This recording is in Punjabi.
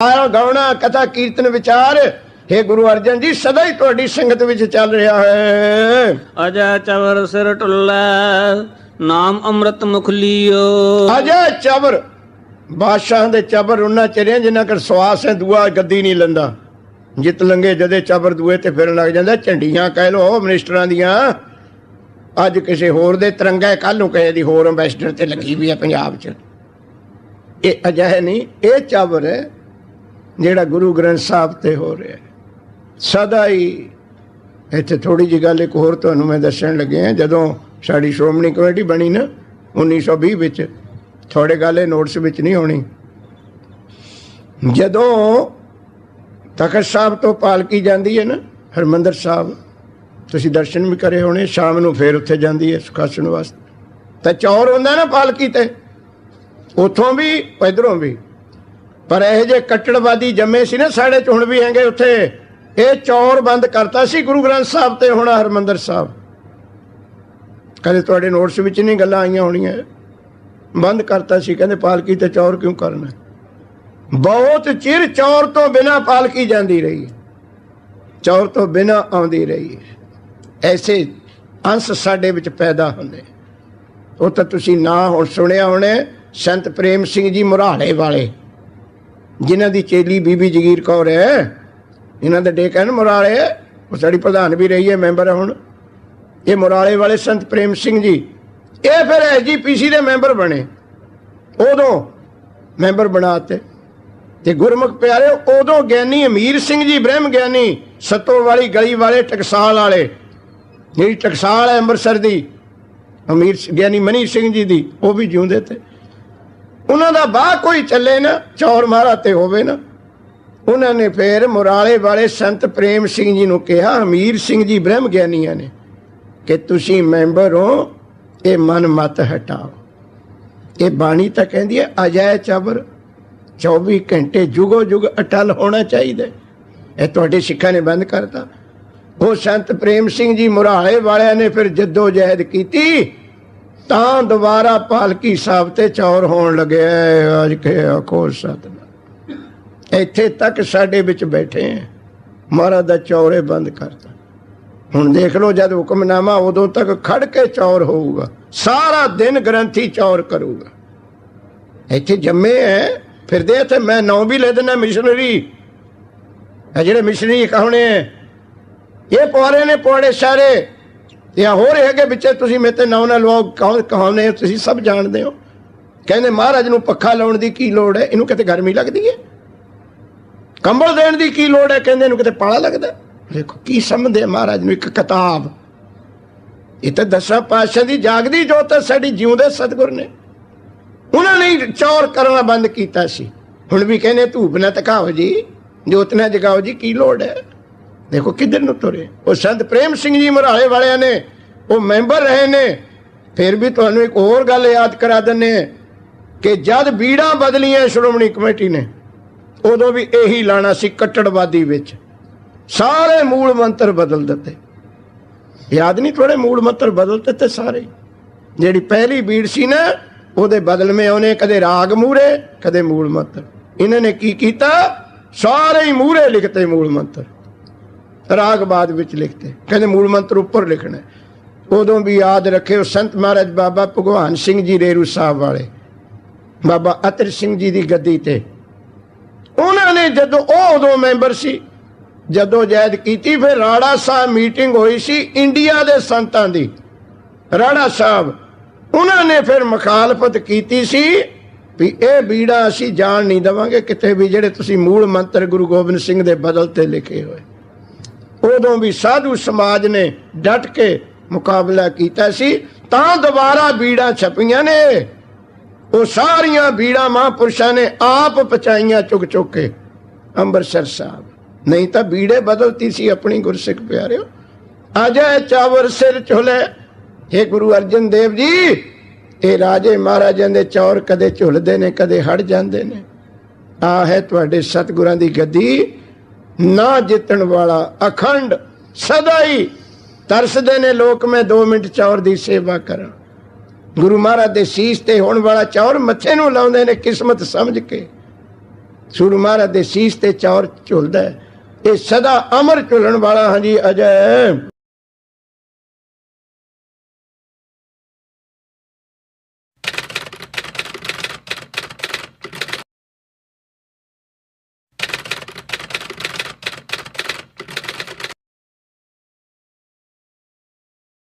ਗਾਉਣਾ ਕਥਾ ਕੀਰਤਨ ਵਿਚਾਰ। हे ਗੁਰੂ ਅਰਜਨ ਜੀ ਸਦਾ ਹੀ ਤੁਹਾਡੀ ਸੰਗਤ ਵਿੱਚ ਚੱਲ ਰਿਹਾ ਹੈ। ਅਜੈ ਚਵਰ ਸਿਰ ਟੁੱਲੈ ਨਾਮ ਅੰਮ੍ਰਿਤ ਮੁਖ ਲੀਓ। ਅਜੇ ਚਬਰ ਬਾਦਸ਼ਾਹਾਂ ਦੇ ਚਬਰ ਉਹਨਾਂ ਚਰਿਆਂ ਜਿਨ੍ਹਾਂ ਕਰ ਸਵਾਸ ਹੈ ਦੂਆ ਗੱਦੀ ਨਹੀਂ ਲੰਦਾ। ਜਿੱਤ ਲੰਗੇ ਜਦੇ ਚਬਰ ਦੂਏ ਤੇ ਫਿਰਨ ਲੱਗ ਜਾਂਦਾ ਝੰਡੀਆਂ ਕਹਿ ਲੋ ਮਿਨਿਸਟਰਾਂ ਦੀਆਂ। ਅੱਜ ਕਿਸੇ ਹੋਰ ਦੇ ਤਿਰੰਗਾ ਕੱਲ ਨੂੰ ਕਿਸੇ ਦੀ ਹੋਰ ਐਮਬੈਸਡਰ ਤੇ ਲੱਗੀ ਵੀ ਹੈ ਪੰਜਾਬ 'ਚ। ਇਹ ਅਜਿਹੇ ਨਹੀਂ ਇਹ ਚਬਰ ਹੈ ਜਿਹੜਾ ਗੁਰੂ ਗ੍ਰੰਥ ਸਾਹਿਬ ਤੇ ਹੋ ਰਿਹਾ ਹੈ। ਸਦਾ ਹੀ ਇੱਥੇ ਥੋੜੀ ਜਿਹੀ ਗੱਲ ਇੱਕ ਹੋਰ ਤੁਹਾਨੂੰ ਮੈਂ ਦੱਸਣ ਲੱਗਿਆ ਜਦੋਂ ਸਾਡੀ ਸ਼੍ਰੋਮਣੀ ਕਮੇਟੀ ਬਣੀ ਨਾ 1920 ਵਿੱਚ ਥੋੜੇ ਗੱਲ ਇਹ ਨੋਟਸ ਵਿੱਚ ਨਹੀਂ ਹੋਣੀ। ਜਦੋਂ ਤਖਤ ਸਾਹਿਬ ਤੋਂ ਪਾਲਕੀ ਜਾਂਦੀ ਹੈ ਨਾ, ਹਰਮੰਦਰ ਸਾਹਿਬ, ਤੁਸੀਂ ਦਰਸ਼ਨ ਵੀ ਕਰੇ ਹੋਣੇ, ਸ਼ਾਮ ਨੂੰ ਫੇਰ ਉੱਥੇ ਜਾਂਦੀ ਹੈ ਸੁਖਾਸਣ ਵਾਸਤੇ। ਤਾਂ ਚੌਰ ਹੁੰਦਾ ਨਾ ਪਾਲਕੀ ਤੇ। ਉਥੋਂ ਵੀ, ਇਧਰੋਂ ਵੀ। ਪਰ ਇਹ ਜੇ ਕੱਟੜਵਾਦੀ ਜੰਮੇ ਸੀ ਨਾ, ਸਾਡੇ ਚ ਹੁਣ ਵੀ ਹੈਗੇ ਉੱਥੇ। ਇਹ ਚੌਰ ਬੰਦ ਕਰਤਾ ਸੀ ਗੁਰੂ ਗ੍ਰੰਥ ਸਾਹਿਬ ਤੇ ਹੁਣ ਹਰਮੰਦਰ ਸਾਹਿਬ। ਕਦੇ ਤੁਹਾਡੇ ਨੋਟਸ ਵਿੱਚ ਨਹੀਂ ਗੱਲਾਂ ਆਈਆਂ ਹੋਣੀਆਂ। ਬੰਦ ਕਰਤਾ ਸੀ, ਕਹਿੰਦੇ ਪਾਲਕੀ ਤੇ ਚੌਰ ਕਿਉਂ ਕਰਨਾ ਬਹੁਤ ਚਿਰ ਚੌਰ ਤੋਂ ਬਿਨਾ ਪਾਲਕੀ ਜਾਂਦੀ ਰਹੀ ਚੌਰ ਤੋਂ ਬਿਨਾ ਆਉਂਦੀ ਰਹੀ ਹੈ। ਐਸੇ ਅੰਸ਼ ਸਾਡੇ ਵਿੱਚ ਪੈਦਾ ਹੁੰਦੇ। ਉਹ ਤਾਂ ਤੁਸੀਂ ਨਾ ਹੁਣ ਸੁਣਿਆ ਹੋਣੇ, ਸੰਤ ਪ੍ਰੇਮ ਸਿੰਘ ਜੀ ਮੁਰਾਲੇ ਵਾਲੇ। ਜਿਨ੍ਹਾਂ ਦੀ ਚੇਲੀ ਬੀਬੀ ਜਗੀਰ ਕੌਰ ਹੈ, ਇਹਨਾਂ ਦਾ ਡੇਕ ਹਨ ਮੁਰਾਲੇ, ਉਹ ਸਾਡੀ ਪ੍ਰਧਾਨ ਵੀ ਰਹੀ ਹੈ, ਮੈਂਬਰ ਹੁਣ। ਇਹ ਮੁਰਾਲੇ ਵਾਲੇ ਸੰਤ ਪ੍ਰੇਮ ਸਿੰਘ ਜੀ, ਇਹ ਫਿਰ ਐਜੀਪੀਸੀ ਦੇ ਮੈਂਬਰ ਬਣੇ। ਉਦੋਂ ਮੈਂਬਰ ਬਣਾਤੇ ਤੇ ਗੁਰਮੁਖ ਪਿਆਰੇ ਉਦੋਂ ਗਿਆਨੀ ਅਮੀਰ ਸਿੰਘ ਜੀ, ਬ੍ਰਹਮ ਗਿਆਨੀ ਸਤੋ ਵਾਲੀ ਗਲੀ ਵਾਲੇ ਟਕਸਾਲ ਵਾਲੇ, ਜਿਹੜੀ ਟਕਸਾਲ ਹੈ ਅੰਮ੍ਰਿਤਸਰ ਦੀ, ਅਮੀਰ ਗਿਆਨੀ ਮਨੀ ਸਿੰਘ ਜੀ ਦੀ, ਉਹ ਵੀ ਜਿਉਂਦੇ ਤੇ। ਉਹਨਾਂ ਦਾ ਬਾਹ ਕੋਈ ਚੱਲੇ ਨਾ, ਚੌਰ ਮਹਾਰਾ ਤੇ ਹੋਵੇ ਨਾ। ਉਹਨਾਂ ਨੇ ਫੇਰ ਮੁਰਾਲੇ ਵਾਲੇ ਸੰਤ ਪ੍ਰੇਮ ਸਿੰਘ ਜੀ ਨੂੰ ਕਿਹਾ, ਅਮੀਰ ਸਿੰਘ ਜੀ ਬ੍ਰਹਮ ਗਿਆਨੀਆਂ ਨੇ, ਕਿ ਤੁਸੀਂ ਮੈਂਬਰ ਹੋ, ਇਹ ਮਨ ਮਤ ਹਟਾਓ। ਇਹ ਬਾਣੀ ਤਾਂ ਕਹਿੰਦੀ ਹੈ, ਅਜੈ ਚਬਰ 24 ਘੰਟੇ ਜੁਗੋ ਜੁਗ ਅਟਲ ਹੋਣਾ ਚਾਹੀਦਾ। ਇਹ ਤੁਹਾਡੇ ਸਿੱਖਾਂ ਨੇ ਬੰਦ ਕਰਤਾ। ਉਹ ਸੰਤ ਪ੍ਰੇਮ ਸਿੰਘ ਜੀ ਮੁਰਾਲੇ ਵਾਲਿਆਂ ਨੇ ਫਿਰ ਜੱਦੋ ਜਹਿਦ ਕੀਤੀ ਤਾਂ ਦੁਬਾਰਾ ਪਾਲਕੀ ਸਾਹਿਬ ਤੇ ਚੌਰ ਹੋਣ ਲੱਗਿਆ ਅੱਜ ਕੇ ਆਖੋ ਸਤਨਾਮ। ਇੱਥੇ ਤੱਕ ਸਾਡੇ ਵਿੱਚ ਬੈਠੇ ਆ ਮਹਾਰਾਜ ਦਾ ਚੌਰੇ ਬੰਦ ਕਰਤਾ। ਹੁਣ ਦੇਖ ਲਓ ਜਦ ਹੁਕਮਨਾਮਾ ਉਦੋਂ ਤੱਕ ਖੜ ਕੇ ਚੌਰ ਹੋਊਗਾ। ਸਾਰਾ ਦਿਨ ਗ੍ਰੰਥੀ ਚੌਰ ਕਰੂਗਾ। ਇੱਥੇ ਜੰਮੇ ਐ, ਫਿਰਦੇ ਇੱਥੇ ਮੈਂ ਨੌ ਵੀ ਲੈ ਦਿੰਦਾ ਮਿਸ਼ਨਰੀ। ਇਹ ਜਿਹੜੇ ਮਿਸ਼ਨਰੀ ਕਹਣੇ ਐ, ਇਹ ਪਵਾਰੇ ਨੇ ਪਵਾੜੇ ਸਾਰੇ। ਤੇ ਆਹ ਹੋਰ ਹੈਗੇ ਵਿੱਚ ਤੁਸੀਂ ਮੇਤੇ ਨਾਂ ਨਾ ਲਵਾਓ, ਕੌਣ ਕਹਾਉਨੇ ਤੁਸੀਂ ਸਭ ਜਾਣਦੇ ਹੋ। ਕਹਿੰਦੇ ਮਹਾਰਾਜ ਨੂੰ ਪੱਖਾ ਲਾਉਣ ਦੀ ਕੀ ਲੋੜ ਹੈ? ਇਹਨੂੰ ਕਿਤੇ ਗਰਮੀ ਲੱਗਦੀ ਹੈ? ਕੰਬਲ ਦੇਣ ਦੀ ਕੀ ਲੋੜ ਹੈ? ਕਹਿੰਦੇ ਇਹਨੂੰ ਕਿਤੇ ਪਾਲਾ ਲੱਗਦਾ ਦੇਖੋ, ਕੀ ਸਮਝਦੇ ਮਹਾਰਾਜ ਨੂੰ ਇੱਕ ਕਿਤਾਬ। ਇਹ ਤਾਂ ਦਸਾਂ ਪਾਤਸ਼ਾਹ ਦੀ ਜਾਗਦੀ ਜੋਤ ਹੈ, ਸਾਡੀ ਜਿਉਂਦੇ ਸਤਿਗੁਰ ਨੇ। ਉਹਨਾਂ ਨੇ ਚੌਰ ਕਰਨਾ ਬੰਦ ਕੀਤਾ ਸੀ। ਹੁਣ ਵੀ ਕਹਿੰਦੇ ਧੂਪ ਨਾ ਤਕਾਓ ਜੀ, ਜੋਤ ਨਾ ਜਗਾਓ ਜੀ, ਕੀ ਲੋੜ ਹੈ? ਦੇਖੋ ਕਿੱਧਰ ਨੂੰ ਤੁਰੇ? ਉਹ ਸੰਤ ਪ੍ਰੇਮ ਸਿੰਘ ਜੀ ਮਰਾਲੇ ਵਾਲਿਆਂ ਨੇ, ਉਹ ਮੈਂਬਰ ਰਹੇ ਨੇ। ਫਿਰ ਵੀ ਤੁਹਾਨੂੰ ਇੱਕ ਹੋਰ ਗੱਲ ਯਾਦ ਕਰਾ ਦਿੰਨੇ ਕਿ ਜਦ ਬੀੜਾਂ ਬਦਲੀਆਂ ਸ਼੍ਰੋਮਣੀ ਕਮੇਟੀ ਨੇ, ਉਦੋਂ ਵੀ ਇਹੀ ਲਾਣਾ ਸੀ ਕੱਟੜਵਾਦੀ ਵਿੱਚ। ਸਾਰੇ ਮੂਲ ਮੰਤਰ ਬਦਲ ਦਿੱਤੇ। ਯਾਦ ਨਹੀਂ ਥੋੜੇ ਮੂਲ ਮੰਤਰ ਬਦਲ ਦਿੱਤੇ ਸਾਰੇ? ਜਿਹੜੀ ਪਹਿਲੀ ਬੀੜ ਸੀ ਨਾ, ਉਹਦੇ ਬਦਲਵੇਂ ਉਹਨੇ ਕਦੇ ਰਾਗ ਮੂਰੇ ਕਦੇ ਮੂਲ ਮੰਤਰ। ਇਹਨਾਂ ਨੇ ਕੀ ਕੀਤਾ? ਸਾਰੇ ਹੀ ਮੂਰੇ ਲਿਖਤੇ ਮੂਲ ਮੰਤਰ। ਰਾਗ ਬਾਦ ਵਿੱਚ ਲਿਖਤੇ। ਕਹਿੰਦੇ ਮੂਲ ਮੰਤਰ ਉੱਪਰ ਲਿਖਣਾ। ਉਦੋਂ ਵੀ ਯਾਦ ਰੱਖਿਓ ਸੰਤ ਮਹਾਰਾਜ ਬਾਬਾ ਭਗਵਾਨ ਸਿੰਘ ਜੀ ਰੇਰੂ ਸਾਹਿਬ ਵਾਲੇ। ਬਾਬਾ ਅਤਰ ਸਿੰਘ ਜੀ ਦੀ ਗੱਦੀ ਤੇ। ਉਹਨਾਂ ਨੇ ਜਦੋਂ ਉਹ ਉਦੋਂ ਮੈਂਬਰ ਸੀ, ਜਦੋਂ ਜੈਦ ਕੀਤੀ, ਫਿਰ ਰਾੜਾ ਸਾਹਿਬ ਮੀਟਿੰਗ ਹੋਈ ਸੀ ਇੰਡੀਆ ਦੇ ਸੰਤਾਂ ਦੀ। ਰਾੜਾ ਸਾਹਿਬ, ਉਹਨਾਂ ਨੇ ਫਿਰ ਮੁਖਾਲਫਤ ਕੀਤੀ ਸੀ ਵੀ ਇਹ ਬੀੜਾ ਅਸੀਂ ਜਾਣ ਨਹੀਂ ਦਵਾਂਗੇ ਕਿਤੇ ਵੀ ਜਿਹੜੇ ਤੁਸੀਂ ਮੂਲ ਮੰਤਰ ਗੁਰੂ ਗੋਬਿੰਦ ਸਿੰਘ ਦੇ ਬਦਲ ਤੇ ਲਿਖੇ ਹੋਏ। ਉਦੋਂ ਵੀ ਸਾਧੂ ਸਮਾਜ ਨੇ ਡਟ ਕੇ ਮੁਕਾਬਲਾ ਕੀਤਾ ਸੀ, ਤਾਂ ਦੁਬਾਰਾ ਬੀੜਾਂ ਛਪੀਆਂ ਨੇ। ਉਹ ਸਾਰੀਆਂ ਬੀੜਾਂ ਮਹਾਂਪੁਰਸ਼ਾਂ ਨੇ ਆਪ ਪਚਾਈਆਂ ਚੁੱਕ ਚੁੱਕ ਕੇ। ਅੰਮ੍ਰਿਤਸਰ ਸਾਹਿਬ। ਨਹੀਂ ਤਾਂ ਬੀੜੇ ਬਦਲਤੀ ਸੀ ਆਪਣੀ ਗੁਰਸਿੱਖ ਪਿਆਰਿਓ। ਅਜੈ ਚਾਵਰ ਸਿਰ ਝੁਲੇ। हे ਗੁਰੂ ਅਰਜਨ ਦੇਵ ਜੀ, ਇਹ ਰਾਜੇ ਮਹਾਰਾਜਾਂ ਦੇ ਚੌਰ ਕਦੇ ਝੁਲਦੇ ਨੇ, ਕਦੇ ਹਟ ਜਾਂਦੇ ਨੇ। ਆ ਹੈ ਤੁਹਾਡੇ ਸਤਿਗੁਰਾਂ ਦੀ ਗੱਦੀ। ਨਾ ਜਿੱਤਣ ਵਾਲਾ ਅਖੰਡ ਸਦਾ ਹੀ ਤਰਸਦੇ ਨੇ ਲੋਕ, ਮੈਂ 2 ਮਿੰਟ ਚੌਰ ਦੀ ਸੇਵਾ ਕਰਾਂ। ਗੁਰੂ ਮਹਾਰਾਜ ਦੇ ਸੀਸ ਤੇ ਹੋਣ ਵਾਲਾ ਚੌਰ ਮੱਥੇ ਨੂੰ ਲਾਉਂਦੇ ਨੇ ਕਿਸਮਤ ਸਮਝ ਕੇ। ਗੁਰੂ ਮਹਾਰਾਜ ਦੇ ਸੀਸ ਤੇ ਚੌਰ ਝੁਲਦਾ ਇਹ ਸਦਾ ਅਮਰ ਝੁਲਣ ਵਾਲਾ ਹਾਂਜੀ ਅਜੈ।